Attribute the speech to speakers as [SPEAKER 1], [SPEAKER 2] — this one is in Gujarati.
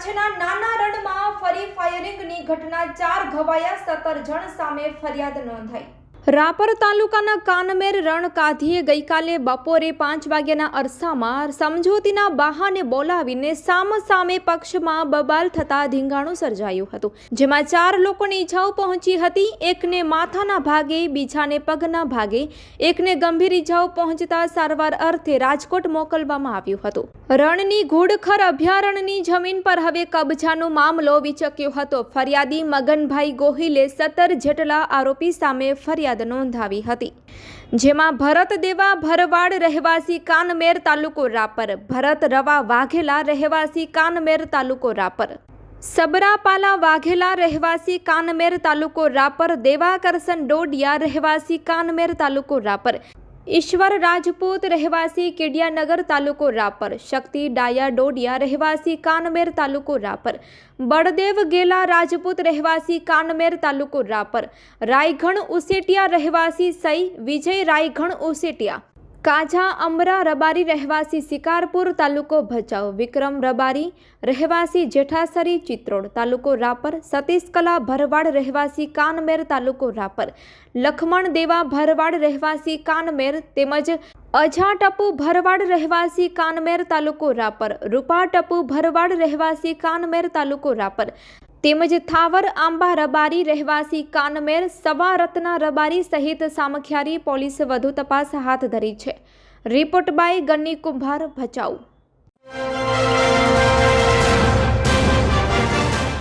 [SPEAKER 1] કચ્છના નાના રણમાં ફરી ફાયરિંગની ઘટના ચાર ઘવાયા સત્તર જણ સામે ફરિયાદ નોંધાઈ. રાપર તાલુકાના કાનમેર રણ કાધીએ ગઈકાલે બપોરે પાંચ વાગ્યાના અરસામાં સમજૂતીના બહાને બોલાવીને સામસામે પક્ષમાં બબાલ થતા ધીંગાણું સર્જાયું હતું. જેમાં ચાર લોકોને ઈજાઓ પહોંચી હતી, એકને માથાના ભાગે, બીજાને પગના ભાગે. એકને ગંભીર ઈજાઓ પહોંચતા સારવાર અર્થે રાજકોટ મોકલવામાં આવ્યું હતું. રણની ઘુડખર અભયારણ્યની જમીન પર હવે કબજાનો મામલો વિચક્યો હતો. ફરિયાદી મગનભાઈ ગોહિલે સત્તર જેટલા આરોપી સામે ફરિયાદ નોંધાવી હતી. જેમાં ભરત દેવા ભરવાડ રહેવાસી કાનમેર તાલુકો રાપર, ભરત રવા વાઘેલા રહેવાસી કાનમેર તાલુકો રાપર, સબરાપાલા વાઘેલા રહેવાસી કાનમેર તાલુકો રાપર દેવાકરસન ડોડિયા રહેવાસી કાનમેર તાલુકો રાપર ઈશ્વર રાજપૂત રહેવાસી કેડિયાનગર તાલુકો રાપર, શક્તિ ડાયા ડોડિયા રહેવાસી કાનમેર તાલુકો રાપર, બળદેવ ગેલા રાજપૂત રહેવાસી કાનમેર તાલુકો રાપર રાયગણ ઉસેટિયા રહેવાસી સઈ વિજય રાયગણ ઉસેટિયા કાજા અમરા રબારી રહેવાસી શિકારપુર તાલુકો ભચાઉ. વિક્રમ રબારી રહેવાસી જેઠાસરી ચિત્રોડ તાલુકો રાપર. સતીશ કલા ભરવાડ રહેવાસી કાનમેર તાલુકો રાપર. લખમણ દેવા ભરવાડ રહેવાસી કાનમેર તેમજ અજા ટપુ ભરવાડ રહેવાસી કાનમેર તાલુકો રાપર. રૂપા ટપુ ભરવાડ રહેવાસી કાનમેર તાલુકો રાપર. તેમજ થાવર આંબા રબારી રહેવાસી કાનમેર સવા રત્ના રબારી સહિત સામખિયારી પોલીસે વધુ તપાસ હાથ ધરી છે. રિપોર્ટ બાય ગન્ની કુંભાર ભચાઉ.